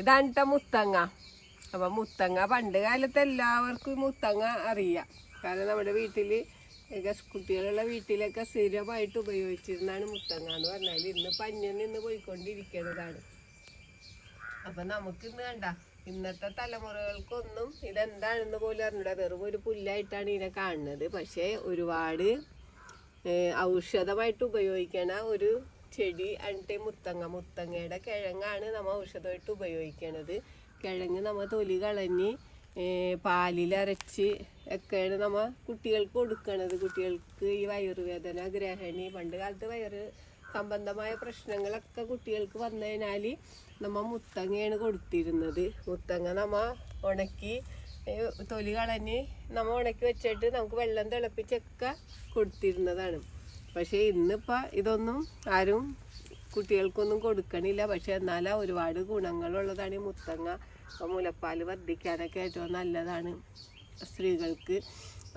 ഇതാണ് ട്ടോ മുത്തങ്ങ. അപ്പൊ മുത്തങ്ങ പണ്ട് കാലത്ത് എല്ലാവർക്കും മുത്തങ്ങ അറിയാം. കാരണം നമ്മുടെ ഒക്കെ കുട്ടികളുള്ള വീട്ടിലൊക്കെ സ്ഥിരമായിട്ട് ഉപയോഗിച്ചിരുന്നാണ് മുത്തങ്ങ എന്ന് പറഞ്ഞാൽ ഇന്ന് പഞ്ഞ നിന്ന് പോയിക്കൊണ്ടിരിക്കുന്നതാണ്. അപ്പൊ നമുക്ക് ഇന്ന് കണ്ട ഇന്നത്തെ തലമുറകൾക്കൊന്നും ഇതെന്താണെന്ന് പോലും അറിഞ്ഞൂടാ. വെറും ഒരു പുല്ലായിട്ടാണ് ഇതിനെ കാണുന്നത്. പക്ഷേ ഒരുപാട് ഔഷധമായിട്ട് ഉപയോഗിക്കണ ഒരു ചെടി അണ്ടിട്ട് മുത്തങ്ങ. മുത്തങ്ങയുടെ കിഴങ്ങാണ് നമ്മൾ ഔഷധമായിട്ട് ഉപയോഗിക്കണത്. കിഴങ്ങ് നമ്മൾ തൊലി കളഞ്ഞ് പാലിലരച്ച് ഒക്കെയാണ് നമ്മൾ കുട്ടികൾക്ക് കൊടുക്കണത്. കുട്ടികൾക്ക് ഈ വയറുവേദന ഗ്രഹണി പണ്ട് കാലത്ത് വയറ് സംബന്ധമായ പ്രശ്നങ്ങളൊക്കെ കുട്ടികൾക്ക് വന്നതിനാൽ നമ്മൾ മുത്തങ്ങയാണ് കൊടുത്തിരുന്നത്. മുത്തങ്ങ നമ്മൾ ഉണക്കി തൊലി കളഞ്ഞ് നമ്മൾ ഉണക്കി വെച്ചിട്ട് നമുക്ക് വെള്ളം തിളപ്പിച്ചൊക്കെ കൊടുത്തിരുന്നതാണ്. പക്ഷേ ഇന്നിപ്പോൾ ഇതൊന്നും ആരും കുട്ടികൾക്കൊന്നും കൊടുക്കണില്ല. പക്ഷെ എന്നാലും ഒരുപാട് ഗുണങ്ങളുള്ളതാണ് ഈ മുത്തങ്ങ. അപ്പോൾ മുലപ്പാൽ വർദ്ധിക്കാനൊക്കെ ഏറ്റവും നല്ലതാണ് സ്ത്രീകൾക്ക്.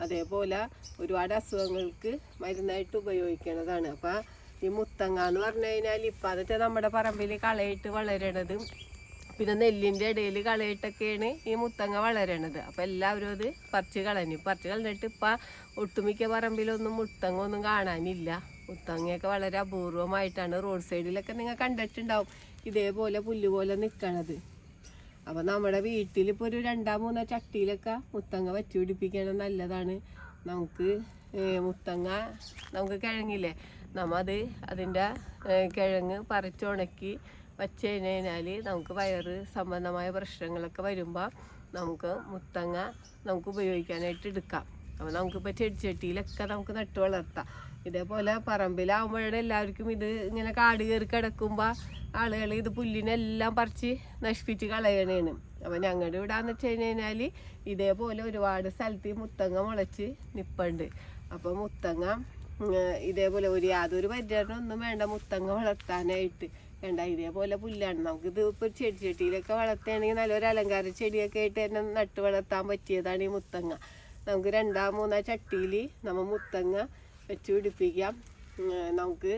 അതേപോലെ ഒരുപാട് അസുഖങ്ങൾക്ക് മരുന്നായിട്ട് ഉപയോഗിക്കുന്നതാണ് അപ്പം ഈ മുത്തങ്ങ എന്ന് പറഞ്ഞു കഴിഞ്ഞാൽ ഇപ്പം അതൊക്കെ നമ്മുടെ പറമ്പിൽ കളയിട്ട് വളരണത് പിന്നെ നെല്ലിന്റെ ഇടയിൽ കളയിട്ടൊക്കെയാണ് ഈ മുത്തങ്ങ വളരണത്. അപ്പം എല്ലാവരും അത് പറിച്ച് കളഞ്ഞു. പറിച്ച് കളഞ്ഞിട്ട് ഇപ്പം ഒട്ടുമിക്ക പറമ്പിലൊന്നും മുത്തങ്ങ ഒന്നും കാണാനില്ല. മുത്തങ്ങയൊക്കെ വളരെ അപൂർവമായിട്ടാണ് റോഡ് സൈഡിലൊക്കെ നിങ്ങൾ കണ്ടിട്ടുണ്ടാവും. ഇതേപോലെ പുല്ല് പോലെ നിൽക്കണത് അപ്പം നമ്മുടെ വീട്ടിൽ ഇപ്പോൾ ഒരു രണ്ടാം മൂന്നോ ചട്ടിയിലൊക്കെ മുത്തങ്ങ വറ്റി പിടിപ്പിക്കണം നല്ലതാണ്. നമുക്ക് മുത്തങ്ങ നമുക്ക് കിഴങ്ങില്ലേ? നമ്മ അത് അതിന്റെ കിഴങ്ങ് പറിച്ചുണക്കി വച്ച് കഴിഞ്ഞാൽ നമുക്ക് വയറ് സംബന്ധമായ പ്രശ്നങ്ങളൊക്കെ വരുമ്പോൾ നമുക്ക് മുത്തങ്ങ നമുക്ക് ഉപയോഗിക്കാനായിട്ട് എടുക്കാം. അപ്പോൾ നമുക്കിപ്പോൾ ചെടിച്ചട്ടിയിലൊക്കെ നമുക്ക് നട്ടു വളർത്താം. ഇതേപോലെ പറമ്പിലാവുമ്പോഴാണ് എല്ലാവർക്കും ഇത് ഇങ്ങനെ കാട് കയറി കിടക്കുമ്പോൾ ആളുകൾ ഇത് പുല്ലിനെല്ലാം പറിച്ച് നശിപ്പിച്ച് കളയണേണ്. അപ്പം ഞങ്ങളുടെ ഇവിടെ എന്ന് വെച്ച് കഴിഞ്ഞാൽ ഇതേപോലെ ഒരുപാട് സ്ഥലത്ത് മുത്തങ്ങ മുളച്ച് നിപ്പുണ്ട്. അപ്പോൾ മുത്തങ്ങ ഇതേപോലെ ഒരു യാതൊരു പരിചരണം ഒന്നും വേണ്ട മുത്തങ്ങ വളർത്താനായിട്ട് വേണ്ട ഇതേപോലെ പുല്ലാണ്. നമുക്കിത് ഇപ്പോൾ ചെടി ചെടിയിലൊക്കെ വളർത്തുകയാണെങ്കിൽ നല്ലൊരു അലങ്കാര ചെടിയൊക്കെ ആയിട്ട് തന്നെ നട്ട് വളർത്താൻ പറ്റിയതാണ് ഈ മുത്തങ്ങ. നമുക്ക് രണ്ടാ മൂന്നാ ചട്ടിയിൽ നമ്മൾ മുത്തങ്ങ വെച്ച് പിടിപ്പിക്കാം. നമുക്ക്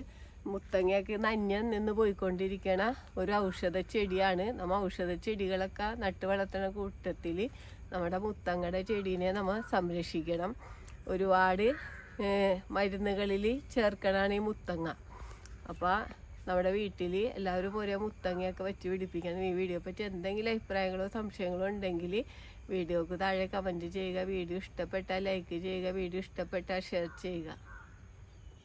മുത്തങ്ങയൊക്കെ നന്യം നിന്ന് പോയിക്കൊണ്ടിരിക്കണ ഒരു ഔഷധ ചെടിയാണ്. നമ്മൾ ഔഷധ ചെടികളൊക്കെ നട്ട് വളർത്തുന്ന കൂട്ടത്തിൽ നമ്മുടെ മുത്തങ്ങയുടെ ചെടീനെ നമ്മൾ സംരക്ഷിക്കണം. ഒരുപാട് മരുന്നുകളിൽ ചേർക്കണാണ് ഈ മുത്തങ്ങ. അപ്പോൾ നമ്മുടെ വീട്ടിൽ എല്ലാവരും ഒരേ മുത്തങ്ങയൊക്കെ വെച്ച് പിടിപ്പിക്കണം ഈ വീഡിയോ പറ്റി എന്തെങ്കിലും അഭിപ്രായങ്ങളോ സംശയങ്ങളോ ഉണ്ടെങ്കിൽ വീഡിയോക്ക് താഴെ കമന്റ് ചെയ്യുക. വീഡിയോ ഇഷ്ടപ്പെട്ടാൽ ലൈക്ക് ചെയ്യുക. വീഡിയോ ഇഷ്ടപ്പെട്ടാൽ ഷെയർ ചെയ്യുക.